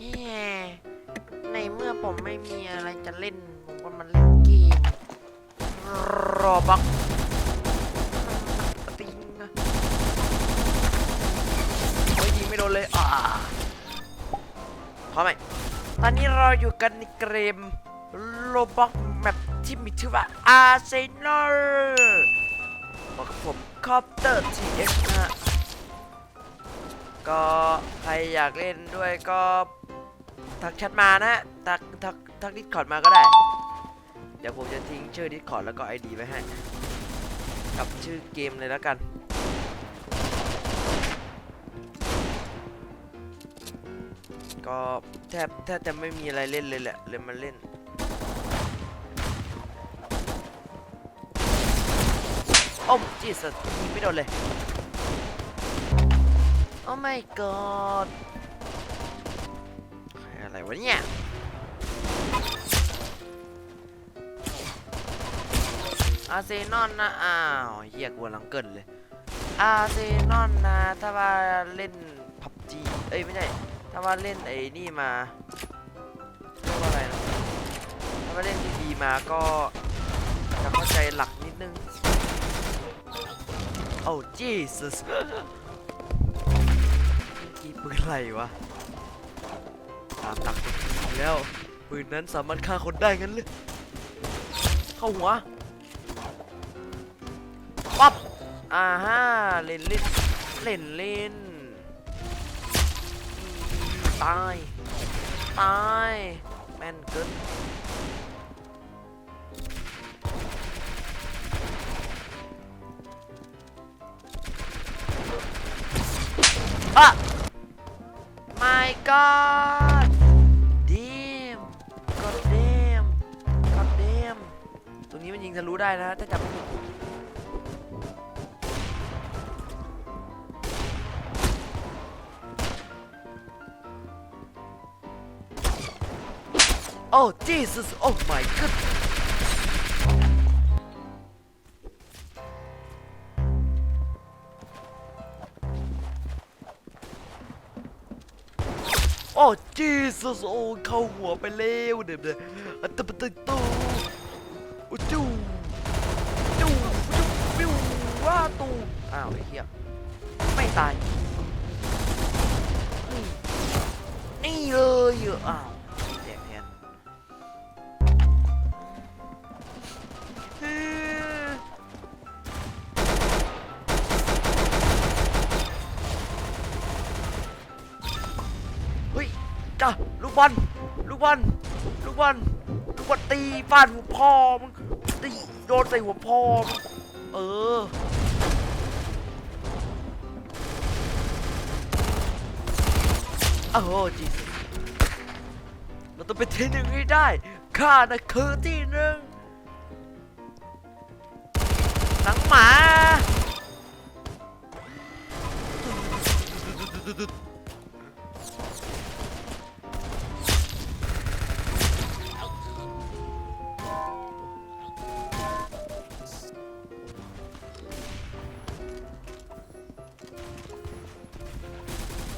แย่ในเมื่อผมไม่มีอะไรจะเล่น ผมก็มาเล่นเกมรอบักปิงนะโอ้ยยิงไม่โดนเลยอ่าพร้อมไหมตอนนี้เราอยู่กันในเกมโรบักแมปที่มีชื่อว่าอาร์เซนอลบอกกับผมคอปเตอร์ทีเอ็กนะก็ใครอยากเล่นด้วยก็ ทักแชทมานะฮะทักทักทักดิสคอร์ดมาก็ได้ เดี๋ยวผมจะทิ้งชื่อดิสคอร์ดแล้วก็ ID ไว้ให้ กับชื่อเกมเลยแล้วกัน ก็แทบแทบจะไม่มีอะไรเล่นเลยแหละ เลยมาเล่นโอ้จีสยิงไม่โดนเลย โอ้ my god อะไรวะเนี่ยอาร์เซนอลนะอ้าวเฮียกลัวหลังเกินเลยอาร์เซนอลนะถ้าว่าเล่นพับจีเอ้ยไม่ใช่ถ้าว่าเล่นไอ้นี่มาเรียกว่าอะไรนะถ้าว่าเล่นดีๆมาก็จะเข้าใจหลักนิดนึงโอ้ Jesus กี่ปืนอะไรวะ ตามหลักปืนแล้วปืนนั้นสามารถฆ่าคนได้งั้นเลยเข้าหัวปั๊บอ่าฮะเล่นเล่นเล่นเล่นตายตายแม่นเกินอะ my god ยิงทะลุได้นะถ้าจำไม่ผิดโอ้ Jesus oh my god โอ้ Jesus โอ้เข้าหัวไปเร็วเดี๋ยวเดี๋ยวอัตตะปะตึกตู อ้าวไอ้เหี้ยไม่ตายนี่นี่เลยเอ้าวแจกแทนเฮ้ยเฮ้ยจ้าลูกบอลลูกบอลลูกบอลลูกบอลตีฟาดหัวพ่อมึงตีโดนใส่หัวพ่อมึงเออ โอ้โหจีสเราต้องเป็นที่หนึ่งให้ได้ข้าน่ะคือที่หนึ่งหนังหมา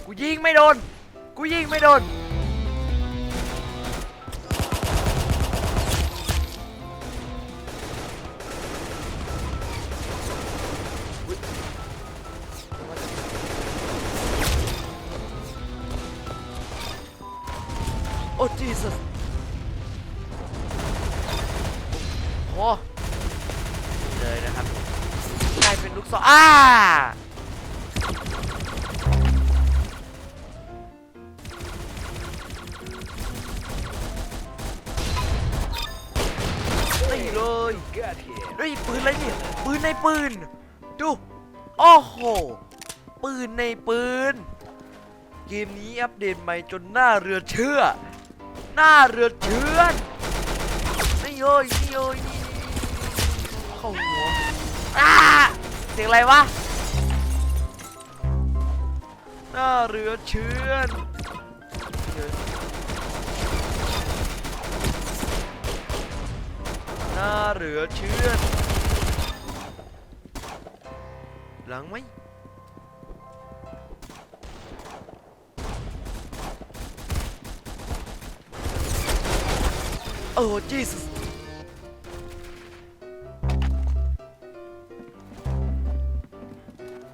กูยิงไม่โดน กูยิงไม่โดนอุ๊ยโอ้ Jesus โอ้เลยนะครับกลายเป็นลูกศรอ้า เลยเฮ้ยปืนอะไรเนี่ยปืนในปืน ดู โอ้โห ปืนในปืน เกมนี้อัปเดตใหม่จนหน้าเรือเชื่อ หน้าเรือเชื่อนนี่เอ้ยนี่เอ้ยนี่นี่นี่เข้าหัวอ้าเสียงอะไรวะ หน้าเรือเชื่อนาเหลือเชื่อ หลังไหมโอ้จีส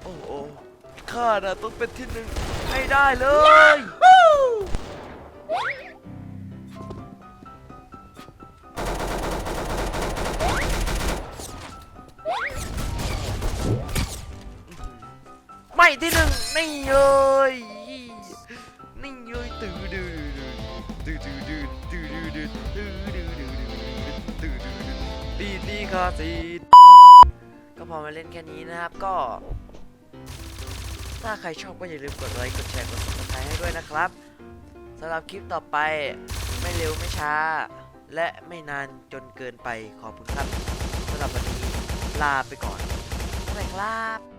โอ้โอ้ข้าน่ะต้องเป็นที่หนึ่งให้ได้เลย ที่หนึ่งนี่เลยนี่เลยตื่นดื้อดื้อดื้อดื้อดื้อดื้อดื้อดื้อดื้อดื้อดื้อดื้อดื้อดีดีคาซีดก็พอมาเล่นแค่นี้นะครับก็ถ้าใครชอบก็อย่าลืมกดไลค์กดแชร์กด subscribe ให้ด้วยนะครับสำหรับคลิปต่อไปไม่เร็วไม่ช้าและไม่นานจนเกินไปขอบคุณครับสำหรับวันนี้ลาไปก่อนสวัสดีครับ